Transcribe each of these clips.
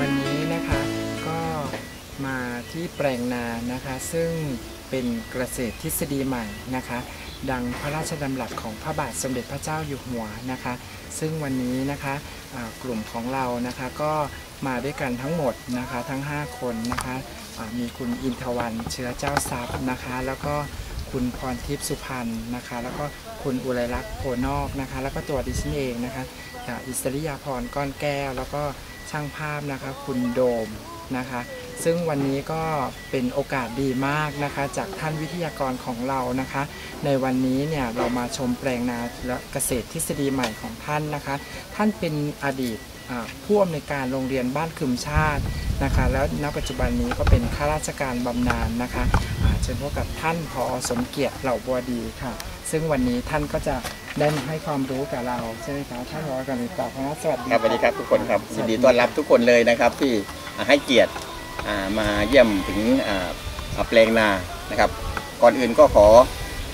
วันนี้นะคะก็มาที่แปลงนานะคะ ซึ่งเป็นเกษตรทฤษฎีใหม่นะคะ ดังพระราชดำรัสของพระบาทสมเด็จพระเจ้าอยู่หัวนะคะ ซึ่งวันนี้นะคะกลุ่มของเรานะคะก็มาด้วยกันทั้งหมดนะคะทั้ง 5 คนนะคะมีคุณอินทวันเชื้อเจ้าทรัพย์นะคะ แล้วก็คุณพรทิพย์สุพรรณนะคะ แล้วก็คุณอุไรลักษณ์โพนอกนะคะ แล้วก็ตัวดิฉันเองนะคะอิสริยาพรก้อนแก้ว แล้วก็ ช่างภาพนะคะคุณโดมนะคะ ซึ่งวันนี้ก็เป็นโอกาสดีมากนะคะ จากท่านวิทยากรของเรานะคะ ในวันนี้เนี่ยเรามาชมแปลงนาและเกษตรทฤษฎีใหม่ของท่านนะคะ ท่านเป็นอดีตผู้อำนวยการโรงเรียนบ้านคืมชาตินะคะ แล้วณปัจจุบันนี้ก็เป็นข้าราชการบำนาญนะคะเชิญพบกับท่านพอสมเกียรติเหล่าบัวดีค่ะ ซึ่งวันนี้ท่านก็จะ ได้มาให้ความรู้กับเราใช่ไหมคะท่านรอกันต่อพระสวัสดีครับสวัสดีครับทุกคนครับยินดีต้อนรับทุกคนเลยนะครับที่ให้เกียรติมาเยี่ยมถึงแปลงนานะครับ ก่อนอื่นก็ขอ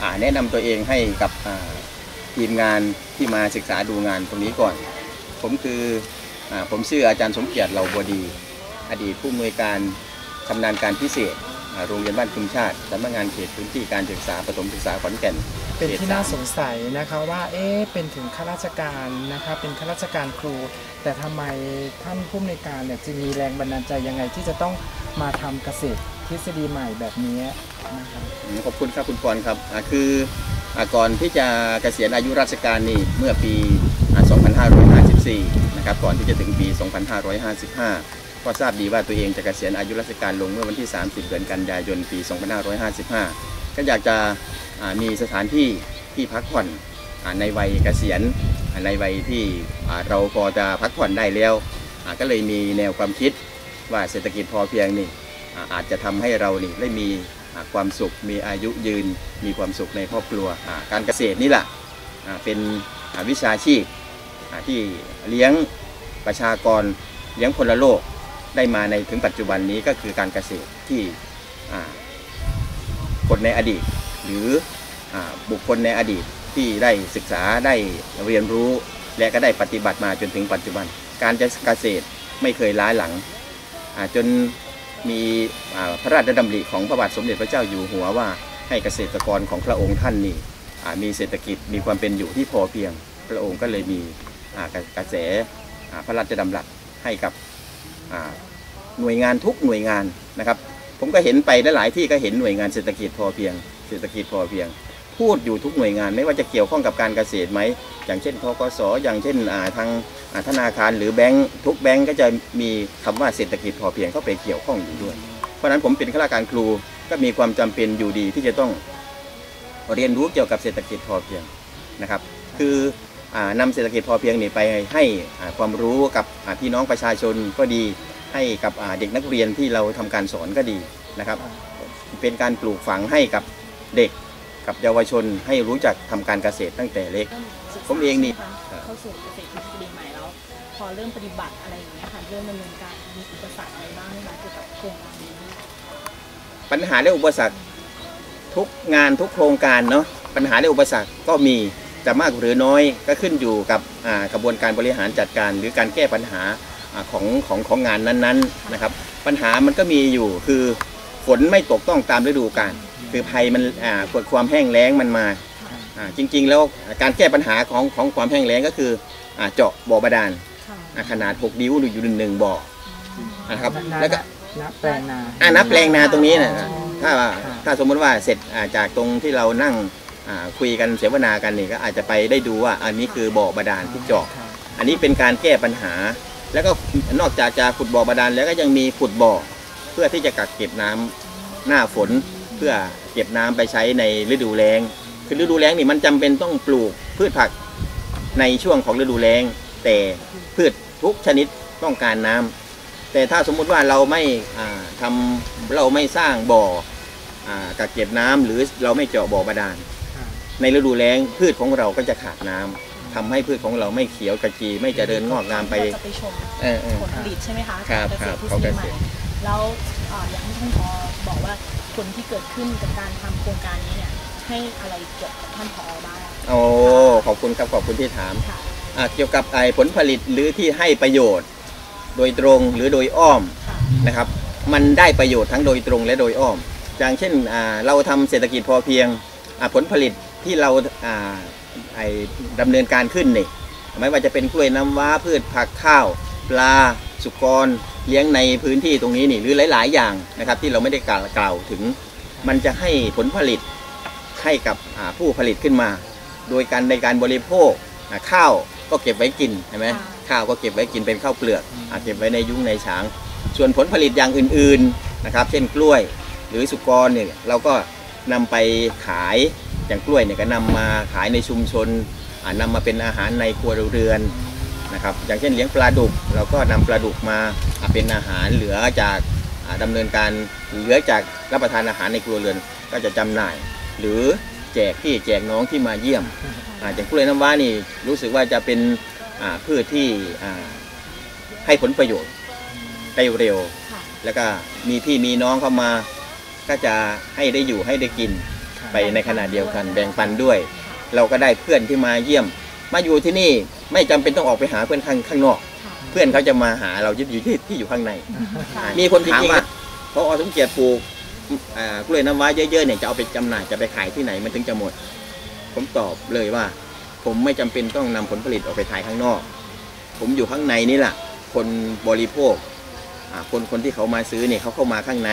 อแนะนำตัวเองให้กับทีมงานที่มาศึกษาดูงานตรงนี้ก่อน ผมคืออผมชื่ออาจารย์สมเกียรติเหล่าบัวดี อดีตผู้อำนวยการชำนาญการพิเศษ โรงเรียนบ้านคุมชาติสำนักงานเขตพื้นที่การศึกษาประถมศึกษาขอนแก่นเป็นขตที่สมน่าสงสัยนะคะว่าเอ๊ะเป็นถึงข้าราชการนะคะเป็นข้าราชการครู แต่ทำไมท่านผู้อำนวยการเนี่ยจึงมีแรงบันดาลใจยังไงที่จะต้องมาทำเกษตรทฤษฎีใหม่แบบนี้นะคะอืมขอบคุณครับคุณพรครับอ่าคืออ่าก่อนที่จะเกษียณอายุราชการนี่เมื่อปีอ่า2554 นะครับก่อนที่จะถึงปี 2555 ก็ทราบดีว่าตัวเองจะเกษียณอายุราชการลงเมื่อวันที่ 30 เดือนกันยายนปี 2555 ก็อยากจะมีสถานที่ที่พักผ่อนในวัยเกษียณในวัยที่เราพอจะพักผ่อนได้แล้ว ก็เลยมีแนวความคิดว่าเศรษฐกิจพอเพียงนี่อาจจะทำให้เรานี่ได้มีความสุข มีอายุยืน มีความสุขในครอบครัว การเกษตรนี่แหละเป็นวิชาชีพที่เลี้ยงประชากรเลี้ยงพลโลก ได้มาในถึงปัจจุบันนี้ก็คือการเกษตรที่คนในอดีต หรืออบุคคลในอดีตที่ได้ศึกษาได้เรียนรู้ และก็ได้ปฏิบัติมาจนถึงปัจจุบัน การจะเกษตรไม่เคยล้าหลังจนมีพระราชดำริของพระบาทสมเด็จพระเจ้าอยู่หัวว่าให้เกษตรกรของพระองค์ท่านนี่มีเศรษฐกิจมีความเป็นอยู่ที่พอเพียง พระองค์ก็เลยมีกระแสพระราชดำรัสให้กับ หน่วยงานทุกหน่วยงานนะครับ ผมก็เห็นไปหลายที่ก็เห็นหน่วยงานเศรษฐกิจพอเพียง เศรษฐกิจพอเพียง พูดอยู่ทุกหน่วยงานไม่ว่าจะเกี่ยวข้องกับการเกษตรไหมอย่างเช่นทกสอย่างเช่นทางธนาคารหรือแบงก์ทุกแบงก์ก็จะมีคำว่าเศรษฐกิจพอเพียงเข้าไปเกี่ยวข้องอยู่ด้วย เพราะฉะนั้นผมเป็นข้าราชการครูก็มีความจำเป็นอยู่ดีที่จะต้องเรียนรู้เกี่ยวกับเศรษฐกิจพอเพียงนะครับ คือ อานำเศรษฐกิจพอเพียงนี่ไปให้อ่าความรู้กับอ่าพี่น้องประชาชนก็ดี ให้กับอ่าเด็กนักเรียนที่เราทำการสอนก็ดีนะครับ เป็นการปลูกฝังให้กับเด็กกับเยาวชนให้รู้จักทำการเกษตรตั้งแต่เล็ก ผมเองนี่เข้าสู่เกษตรทฤษฎีใหม่แล้ว พอเริ่มปฏิบัติอะไรอย่างเงี้ยค่ะเริ่มดำเนินการมีอุปสรรคอะไรบ้างไหมคะเกี่ยวกับโครงการนี้ปัญหาและอุปสรรคทุกงานทุกโครงการเนาะปัญหาและอุปสรรคก็มี จะมากหรือน้อยก็ขึ้นอยู่กับอ่ากระบวนการบริหารจัดการ หรือการแก้ปัญหาอ่าของของของงานนั้นๆนะครับ ปัญหามันก็มีอยู่คือฝนไม่ตกต้องตามฤดูกาลคือภัยมันอ่าเกิดความแห้งแล้งมันมาอ่าจริง ๆ แล้วการแก้ปัญหาของของความแห้งแล้งก็คืออ่าเจาะบ่อบาดาลค่ะอ่าขนาด 6 นิ้วอยู่หนึ่งบ่อนะครับแล้วก็ณแปลงนาอ่านับแปลงนาตรงนี้นะอ๋อถ้าถ้าสมมติว่าเสร็จอ่าจากตรงที่เรานั่งอ่า คุยกันเสวนากันนี่ก็อาจจะไปได้ดูว่า อันนี้คือบ่อบาดาลที่เจาะค่ะอันนี้เป็นการแก้ปัญหา แล้วก็นอกจากจะขุดบ่อบาดาลแล้วก็ยังมีขุดบ่อ เพื่อที่จะกักเก็บน้ำหน้าฝนเพื่อเก็บน้ำไปใช้ในฤดูแล้งคือฤดูแล้งนี่มันจำเป็นต้องปลูกพืชผักในช่วงของฤดูแล้ง แต่พืชทุกชนิดต้องการน้ำแต่ถ้าสมมุติว่าเราไม่อ่าทำเราไม่สร้างบ่ออ่ากักเก็บน้ำหรือเราไม่เจาะบ่อบาดาลค่ะ ในฤดูแล้งพืชของเราก็จะขาดน้ำทำให้พืชของเราไม่เขียวกระจีไม่เจริญงอกงามไปเราจะไปชมเออเออผลผลิตใช่ไหมคะครับเกษครัตบรทฤษเขาเกฎีษใหม่ตรแล้วเอ่ออย่างที่ท่านพอบอกว่าผลที่เกิดขึ้นกับการทำโครงการนี้เนี่ยให้อะไรเกี่ยวกับท่านพอบ้างโอ้ขอบคุณครับขอบคุณที่ถามค่ะอ่าเกี่ยวกับไอ้ผลผลิตหรือที่ให้ประโยชน์ โดยตรงหรือโดยอ้อมค่ะนะครับ มันได้ประโยชน์ทั้งโดยตรงและโดยอ้อม อย่างเช่นอ่าเราทำเศรษฐกิจพอเพียงอ่าผลผลิต ที่เราอ่าไอ้ดำเนินการขึ้นนี่ไม่ว่าจะเป็นกล้วยน้ำว้าพืชผักข้าว ปลาสุกรเลี้ยงในพื้นที่ตรงนี้นี่หรือหลาย ๆ อย่างนะครับ ที่เราไม่ได้กล่าวกล่าวถึง มันจะให้ผลผลิตให้กับอ่าผู้ผลิตขึ้นมา โดยการในการบริโภคอ่าข้าวก็เก็บไว้กินใช่ไหมค่ะข้าวก็เก็บไว้กินเป็นข้าวเปลือกอ่าเก็บไว้ในยุ้งในฉาง ส่วนผลผลิตอย่างอื่น ๆนะครับ เช่นกล้วยหรือสุกรเนี่ยเราก็ นำไปขายอย่างกล้วยเนี่ยก็นำมาขายในชุมชนอ่านำมาเป็นอาหารในครัวเรือนนะครับอย่างเช่นเลี้ยงปลาดุกเราก็นำปลาดุกมาอ่าเป็นอาหารเหลือจากอ่าดำเนินการเหลือจากรับประทานอาหารในครัวเรือนก็จะจำหน่าย หรือแจกพี่แจกน้องที่มาเยี่ยมอ่าอย่างกล้วยน้ำว้านี่รู้สึกว่าจะเป็นอ่าพืชที่อ่าให้ผลประโยชน์ได้เร็วค่ะแล้วก็มีพี่มีน้องเข้ามา ก็จะให้ได้อยู่ให้ได้กินไปในขณะเดียวกัน แบ่งปันด้วย เราก็ได้เพื่อนที่มาเยี่ยม มาอยู่ที่นี่ไม่จำเป็นต้องออกไปหาเพื่อนข้างข้างนอกค่ะเพื่อนเขาจะมาหาเรายึดอยู่ที่ที่อยู่ข้างในค่ะมีคนถามว่าพออสมเกียรติปลูกอ่ากล้วยน้ำว้าเยอะๆเนี่ยจะเอาไปจำหน่ายจะไปขายที่ไหนมันถึงจะหมด ผมตอบเลยว่า ผมไม่จำเป็นต้องนำผลผลิตออกไปขายข้างนอก ผมอยู่ข้างในนี่แหละคนบริโภคอ่า คนคนที่เขามาซื้อเนี่ยเขาเข้ามาข้างใน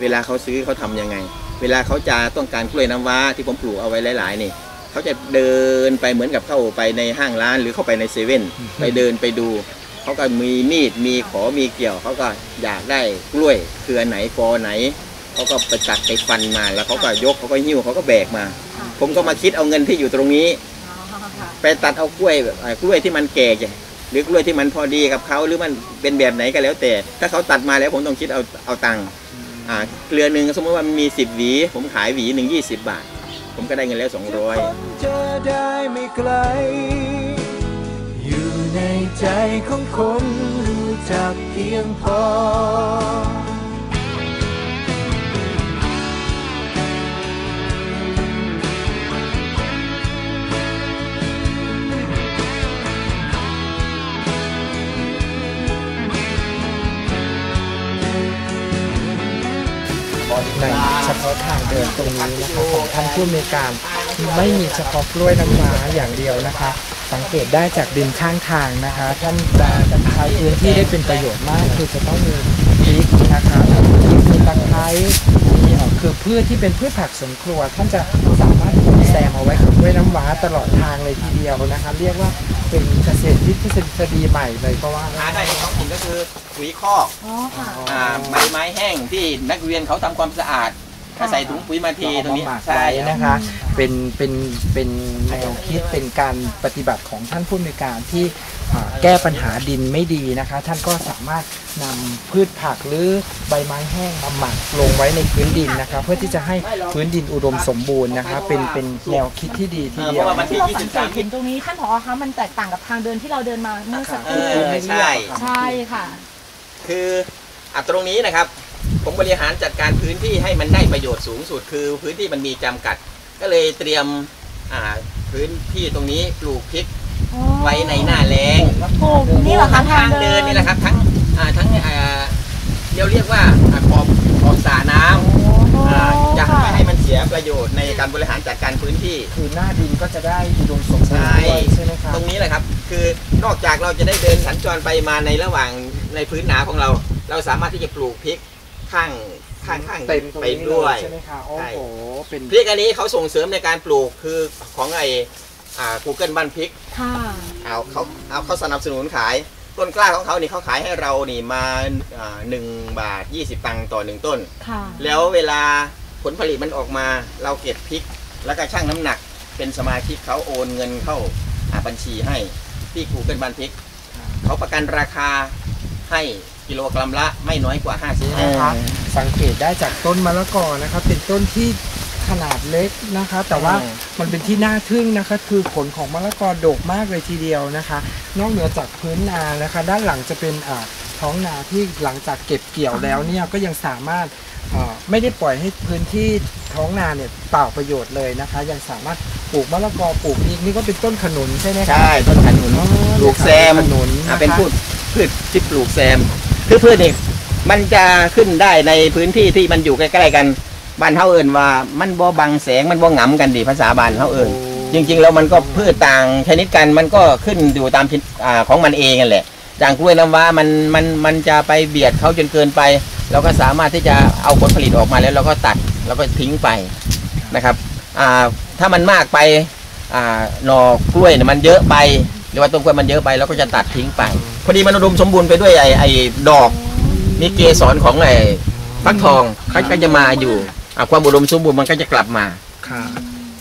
เวลาเขาซื้อเขาทำยังไง เวลาเขาจะต้องการกล้วยน้ำว้าที่ผมปลูกเอาไว้หลายๆนี่เขาจะเดินไปเหมือนกับเข้าไปในห้างร้านหรือเข้าไปในเซเว่นไปเดินไปดูเขาก็มีมีดมีขอมีเกี่ยวเขาก็อยากได้กล้วยเครือไหนกอไหนเขาก็ไปตัดไปฟันมาแล้วเขาก็ยกเขาก็หิ้วเขาก็แบกมาค่ะผมก็มาคิดเอาเงินที่อยู่ตรงนี้อ๋อค่ะไปตัดเอากล้วยแบบอ่ากล้วยที่มันแก่จ้ะ หรือกล้วยที่มันพอดีกับเขาหรือมันเป็นแบบไหนก็แล้วแต่ ถ้าเขาตัดมาแล้วผมต้องคิดเอาเอาตังค์อ่าเกลือหนึ่งสมมติว่ามีสิบหวี ผมขายหวีหนึ่งยี่สิบบาท ผมก็ได้เงินแล้วสองร้อยเจอได้ไม่ไกลอยู่ในใจของคนรู้จักเพียงพอ ในเฉพาะทางเดินตรงนี้นะคะของท่านผู้อำนวยการไม่มีเฉพาะกล้วยน้ำว้าอย่างเดียวนะคะ สังเกตได้จากดินข้างทางนะคะ ท่านจะใช้พื้นที่ได้เป็นประโยชน์มาก คือจะต้องมีพริกนะคะ ตะไคร้มีเอ่อคือพืชที่เป็นพืชผักสวนครัว ท่านจะสามารถแซมเอาไว้กับกล้วยน้ำว้าตลอดทางเลยทีเดียวนะคะเรียกว่าเป็นเกษตรทฤษฎีใหม่เลยก็ว่าหาได้ในท้องถิ่นก็คือปุ๋ยคอกอ๋อค่ะ อ่าใบไม้แห้งที่นักเรียนเขาทำความสะอาดก็ ใส่ถุงปุ๋ยมาทีตรงนี้เอามาหมักใช่ไว้นะคะเป็นเป็นเป็นแนวคิดเป็นการปฏิบัติของท่านผู้อำนวยการที่อ่าแก้ปัญหาดินไม่ดีนะคะ ท่านก็สามารถนำพืชผักหรือใบไม้แห้งมาหมักลงไว้ในพื้นดินนะคะเพื่อที่จะให้พื้นดินอุดมสมบูรณ์นะคะ เป็นเป็นแนวคิดที่ดีทีเออเดีเพยวราะว่ามันที่ที่เราสังเกต23เห็นตรงนี้ท่านผอคะมันแตกต่างกับทางเดินที่เราเดินมาเมื่อสักคเอรู่อใช่ใช่ค่ะ คืออะตรงนี้นะครับ ผมบริหารจัดการพื้นที่ให้มันได้ประโยชน์สูงสุด คือพื้นที่มันมีจำกัด ก็เลยเตรียมอ่าพื้นที่ตรงนี้ปลูกพริกไว้ในหน้าแล้งปลูกนี่เหรอคะทั้งทางเดินนี่แหละครับ ทั้งอ่าทั้งอ่าเรียกเรียกว่าอ่าขอบขอบสระน้ำอ่าจะไม่ให้มันเสียประโยชน์ในการบริหารจัดการพื้นที่คือหน้าดินก็จะได้อุดมสมบูรณ์ด้วยใช่ไหมคะตรงนี้แหละครับ คือนอกจากเราจะได้เดินสัญจรไปมาในระหว่างในพื้นหนาของเรา เราสามารถที่จะปลูกพริก ข้างข้างข้างเต็มตรงไปนี้เลด้วย ยใช่ไหมคะโอ้โหเป็นพริกอันนี้เขาส่งเสริมในการปลูกคือของไออ่า Google บ้านพริกค่ะ เอาเขาเอาเขาสนับสนุนขาย ต้นกล้าของเขานี่เขาขายให้เรานี่มาอ่าหนึ่งบาท 20 ตังค์ต่อหนึ่งต้น ค่ะ แล้วเวลาผลผลิตมันออกมาเราเก็บพริก แล้วก็ชั่งน้ำหนัก เป็นสมาชิกเขาโอนเงินเข้าอ่าบัญชีให้ที่ Google บ้านพริก เขาประกันราคาให้ กิโลกรัมละไม่น้อยกว่า55นะคะสังเกตได้จากต้นมะละกอนะคะเป็นต้นที่ขนาดเล็กนะคะ แต่ว่าอืม มันเป็นที่น่าทึ่งนะคะ คือผลของมะละกอดกมากเลยทีเดียวนะคะ นอกเหนือจากพื้นนานะคะ ด้านหลังจะเป็นอ่าท้องนาที่หลังจากเก็บเกี่ยวแล้วเนี่ยก็ยังสามารถอ่าไม่ได้ปล่อยให้พื้นที่ท้องนาเนี่ยเปล่าประโยชน์เลยนะคะ ยังสามารถปลูกมะละกอปลูกพริกนี่ก็เป็นต้นขนุนใช่ไหมคะใช่ต้นขนุนอ๋อปลูกแซมขนุนอ่านะคะเป็นพืชพืชที่ปลูกแซม คือพืชนี่มันจะขึ้นได้ในพื้นที่ที่มันอยู่ใกล้ๆกันบ้านเฮาเอิญว่ามันบ่บังแสงมันบ่หงำกันดีภาษาบ้านเฮาเอิญจริง ๆ แล้วมันก็พืชต่างชนิดกันมันก็ขึ้นอยู่ตามชนิดอ่าของมันเองนั่นแหละอย่างกล้วยน้ำว้ามันมันมันจะไปเบียดเขาจนเกินไป เราก็สามารถที่จะเอาผลผลิตออกมาแล้วเราก็ตัดแล้วก็ทิ้งไปนะครับอ่าถ้ามันมากไปอ่าหน่อกล้วยเนี่ยมันเยอะไปห รือว่าต้นกล้วยมันเยอะไปเราก็จะตัดทิ้งไป พอดีมันอุดมสมบูรณ์ไปด้วยไอ้ไอ้ดอก มีเกสรของไอ้ฟักทองเขาก็จะมาอยู่อะความอุดมสมบูรณ์มันก็จะกลับมา ค่ะ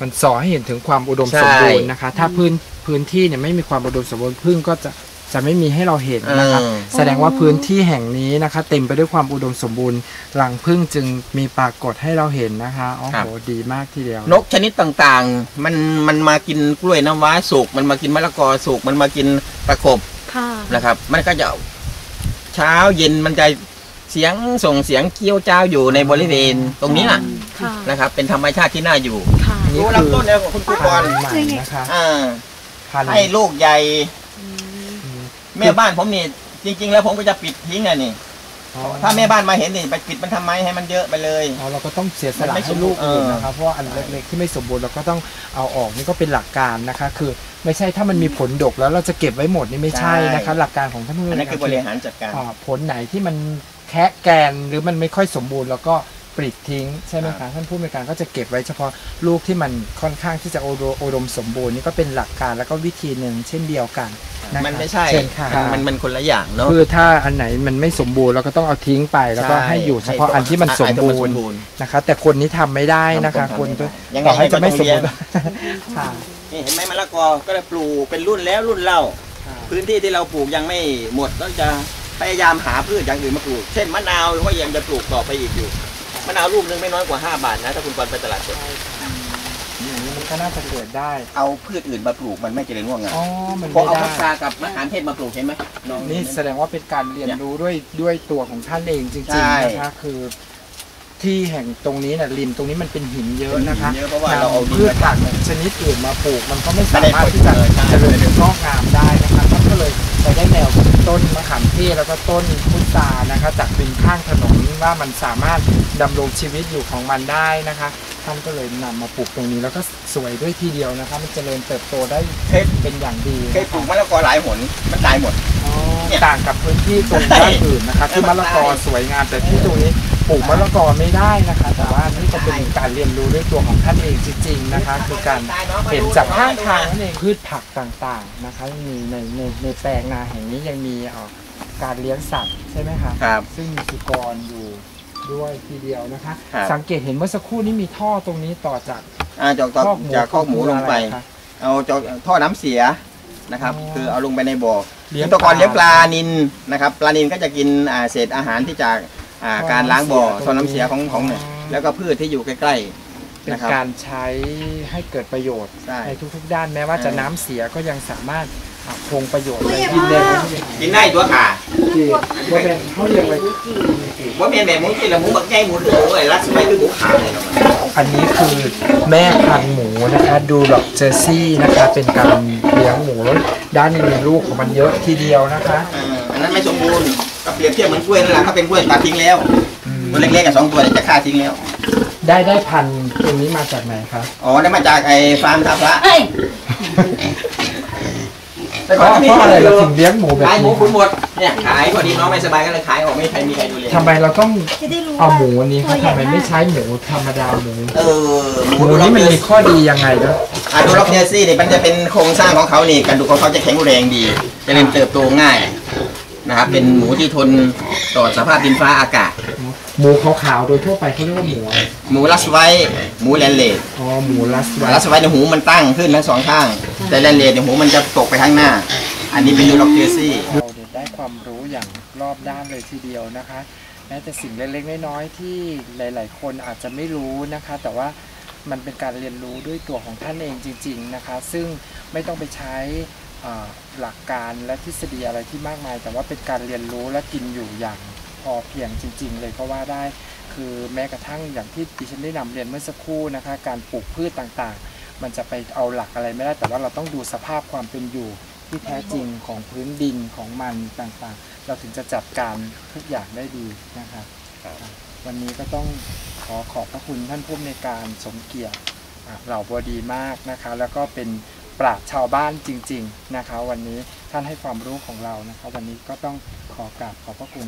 มันสอให้เห็นถึงความอุดมใช่สมบูรณ์นะคะ ถ้าพื้นพื้นที่เนี่ยไม่มีความอุดมสมบูรณ์พึ่งก็จะ จะไม่มีให้เราเห็นนะคะเออแสดงว่าพื้นที่แห่งนี้นะคะ เต็มไปด้วยความอุดมสมบูรณ์รังพึ่งจึงมีปรากฏให้เราเห็นนะคะโอ้โหดีมากทีเดียวนกชนิดต่างๆ มันมันมากินกล้วยน้ำว้าสุกมันมากินมะละกอสุกมันมากินตะขบค่ะนะครับ มันก็จะเช้าเย็นมันจะเสียงส่งเสียงเกี้ยวเจ้าอยู่ในบริเวณตรงนี้น่ะค่ะนะครับ เป็นธรรมชาติที่น่าอยู่ค่ะดูลำต้นเนี่ยคุณครูกพัรนธุ์ใหม่นะคะอ่าพันธุ์ให้ลูกใหญ่อืมอืม แม่บ้านผมนี่จริง ๆ แล้วผมก็จะปิดทิ้งอะนี่ อ๋อถ้าแม่บ้านมาเห็นนี่ไปปิดมันทำไมให้มันเยอะไปเลย อ๋อเราก็ต้องเสียสละมันไม่ให้ลูกสมบูรณ์อื่นเออนะครับเพราะว่าอันเล็กๆที่ไม่สมบูรณ์เราก็ต้องเอาออกนี่ก็เป็นหลักการนะคะ คือไม่ใช่ถ้ามันมีผลดกแล้วเราจะเก็บไว้หมดนี่ไม่ใช่นะคะ หลักการของท่านผู้อันบนั้นคือบริหารจัดการ อ่าผลไหนที่มันแคะแกนหรือมันไม่ค่อยสมบูรณ์แล้วก็ปลิดทิ้งใช่ไหมครัคะบ ท่านผู้บริการก็จะเก็บไว้เฉพาะลูกที่มันค่อนข้างที่จะโอโดโอดมสมบูรณ์นี่ก็เป็นหลักการแล้วก็วิธีหนึ่งเช่นเดียวกันนะคะมันไม่ใช่เชิญค่ะมันมันคนละอย่างเนาะ คือถ้าอันไหนมันไม่สมบูรณ์เราก็ต้องเอาทิ้งไปแล้วก็ให้อยู่เฉพาะอันที่มันสมบูรณ์ณ์นะคะ แต่คนนี้ทำไม่ได้นะคะทำคนทำไม่ได้ต่ยังไงอให้จะไม่สมบูรณ์ก็ต้องค่ะ นี่เห็นไหมมะละกอก็เลยปลูกเป็นรุ่นแล้วรุ่นเล่า พื้นที่ที่เราปลูกยังไม่หมดก็จะพยายามหาพืชอย่างอื่นมาปลูก เช่นมะนาวก็ยังจะปลูกต่อไปอีกอยู่ มะนาวลูกหนึงไม่น้อยกว่า 5 บาทนะ ถ้าคุณกรไปตลาดสดอย่างนี้มัน ก็น่าจะเกิดได้ เอาพืชอื่นมาปลูกมันไม่เจริญงอกงามอ๋อมันพอไม่เอาได้พักกากับมะขามเทศมาปลูกเห็นไหมลองดูนี่เห็นไหมแสดงว่าเป็นการเรียนรู้ด้วยด้วยตัวของท่านเองจริงใช่ๆนะคะคือ ที่แห่งตรงนี้น่ะริมตรงนี้มันเป็นหินเยอะนะคะเยอะเพราะว่าเราเอาดินพืชมา ผัตักกชนิดอื่นมาปลูก มันก็ไม่ไม่สาได้มารถที่จะผลเลยใช่เจริญงอกงามได้นะคะ ต้นมะขามเทศแล้วก็ต้นพุทรานะคะจากเป็นข้างถนนว่ามันสามารถดำรงชีวิตอยู่ของมันได้นะคะ ท่านก็เลยนำมาปลูกตรงนี้แล้วก็สวยด้วยทีเดียวนะคะ มันเจริญเติบโตได้เคยเป็นอย่างดีเคยปลูกมะละกอหลายหนมันตายหมด ต่างกับพื้นที่ตรงด้านอื่นนะคะที่มะละกอสวยงามแต่ที่ตรงนี้ปลูกมะละกอไม่ได้นะคะ แต่ว่านี่ก็เป็นการเรียนรู้ด้วยตัวของท่านเองจริง ๆนะคะ คือการเห็นจากข้างทางนั่นเองพืชผักต่างๆนะคะยังมีในในในแปลงนาแห่งนี้ยังมีเอ่อการเลี้ยงสัตว์ใช่ไหมคะครับ ซึ่งมีสุกรอยู่ด้วยทีเดียวนะคะครับสังเกตเห็นเมื่อสักครู่นี้มีท่อตรงนี้ต่อจากอ่าจากจากคอกหมูจากข้อกหมูลงไปคืออะไรคะเอาจากท่อน้ำเสียนะครับอ๋อคือเอาลงไปในบ่อ เลี้ยงอุปกรณ์ปลาเลี้ยงปลานินนะครับปลานินก็จะกินอ่าเศษอาหารที่จากอ่าท่อการล้างบ่อน้ำเสียท่อน้ำเสียของตรงนี้ของเนี่ยอ๋อแล้วก็พืชที่อยู่ใกล้เป็นนะครับการใช้ให้เกิดประโยชน์ใช่ในทุกๆ ด้านแม้ว่าจะเออน้ำเสียก็ยังสามารถอะคงประโยชน์ในดินแดนที่ๆกินได้ตัวขาที่ว่าเป็นเขาเรียกว่าว่าเมียนแบบหมูกินแล้วหมูบักใหญ่หมูเหลืองเลยรัดสมัยคือหมูขาวเลยเนาะอันนี้คือแม่พันธุ์หมูนะคะ ดูหลอกเจอร์ซี่นะคะ เป็นการเลี้ยงหมูแล้ว ด้านนี้มีลูกของมันเยอะทีเดียวนะคะอ่าอันนั้นไม่สมบูรณ์ก็เปรียบเทียบเหมือนกล้วยนั่นแหละถ้าเป็นกล้วยตัดทิ้งแล้วตัวเล็กๆกับสองตัวเนี่ยจะฆ่าทิ้งแล้ว ได้ได้พันธุ์ตรงนี้มาจากไหนคะอ๋อได้มาจากไอ้ฟาร์มท่าพระเอ้ย แต่เพก่อนราะไม่เพราะมีอะไรเลเรายถึงเลี้ยงหมูแบบขายหมูนี้คุณหมดเนี่ยขายพอดีน้องไม่สบายก็เลยขายออกไม่มีใครมีใครดูแลทำไมเราต้องจะได้รู้เอาว่าหมูอันนี้คะตัวใหญ่ทำไมไม่ากใช้หมูธรรมดาหมูเออหหมูมูดูล็นี่อกมันเนมีข้อดียังไงด้วยอะดูล็อกเนซี่เนี่ยมันจะเป็นโครงสร้างของเขานี่กระดูกของเขาจะแข็งแรงดีเจริญเติบโตง่ายนะครับเป็นหมูที่ทนต่อสภาพดินฟ้าอากาศ หมูขาวๆโดยทั่วไปเขาเรียกว่าหมูอะไรหมูลัสไว้ หมูแลนเลดอ๋อหมูลัสไวลัสไว้ในยหูมันตั้งขึ้นทั้งสองข้าง แต่แลนเลดในยหูมันจะตกไปข้างหน้า อันนี้เป็นดูล็อกเนซี่เราได้ความความรู้อย่างรอบด้านเลยทีเดียวนะคะแม้แต่สิ่งเล็กๆน้อยๆที่หลาย ๆ คนอาจจะไม่รู้นะคะ แต่ว่ามันเป็นการเรียนรู้ด้วยตัวของท่านเองจริง ๆนะคะ ซึ่งไม่ต้องไปใช้อ่าหลักการและทฤษฎีอะไรที่มากมาย แต่ว่าเป็นการเรียนรู้และกินอยู่อย่างพ อเพียงจริง ๆ เลยก็ว่าได้ คือแม้กระทั่งอย่างที่ดิฉันได้นำเรียนเมื่อสักครู่นะคะ การปลูกพืชต่างๆ มันจะไปเอาหลักอะไรไม่ได้ แต่ว่าเราต้องดูสภาพความเป็นอยู่ที่แท้จริงของพื้นดินของมันต่างๆ เราถึงจะจัดการทุกอย่างได้ดีนะครับครับวันนี้ก็ต้องขอขอบพระคุณท่านผู้ในวยการสมเกียรติอะเหล่าบดีมากนะคะ แล้วก็เป็นปราชญ์ชาวบ้านจริง ๆนะคะ วันนี้ท่านให้ความรู้ของเรานะคะ วันนี้ก็ต้องขอกราบขอบพระคุณ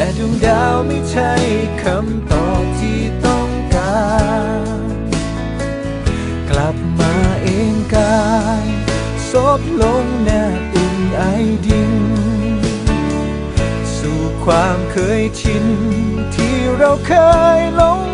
และดวงดาวไม่ใช่คำตอบที่ต้องการ กลับมาเองกายซบลงแนบอุ่นไอดินสู่ความเคยชินที่เราเคยหลง